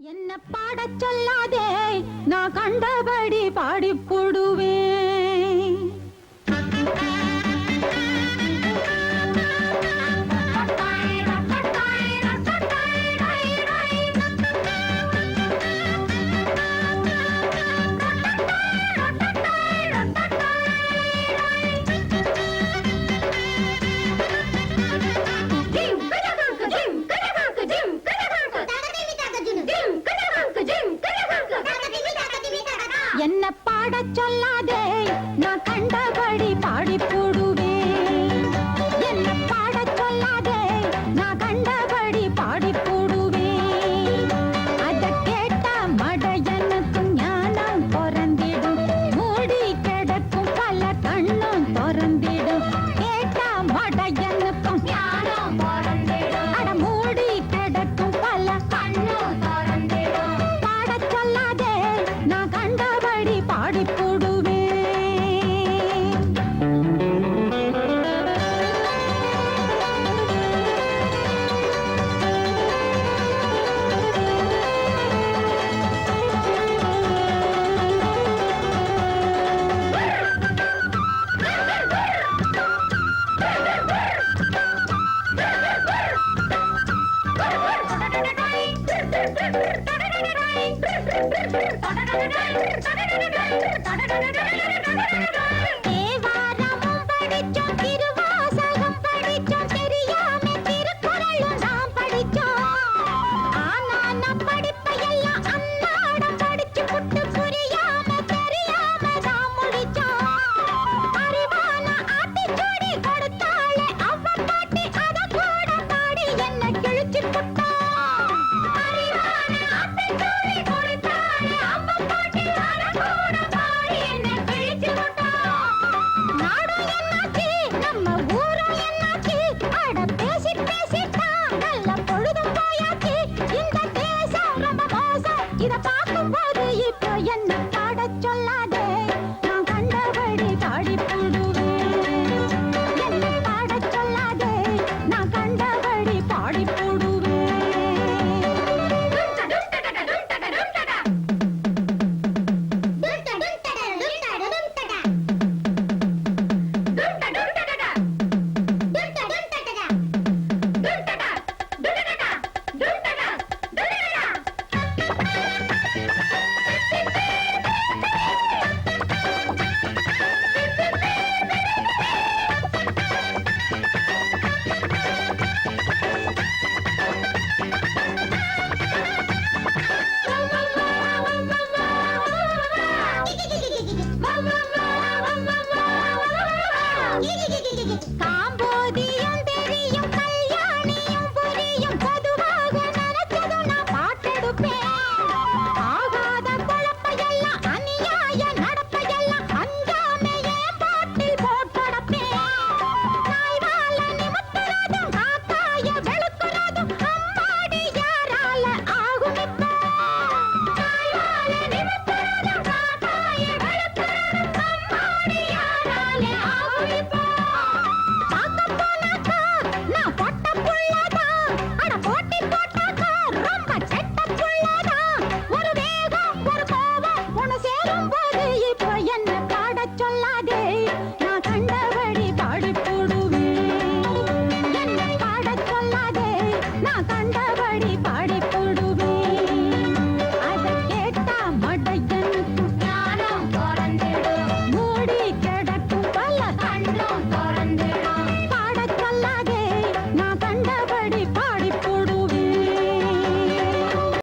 என்ன பாடச் சொல்லாதே நான் கண்டபடி பாடிப்படுவேன் चला दे। கண்டபடி ఆ నా కండవ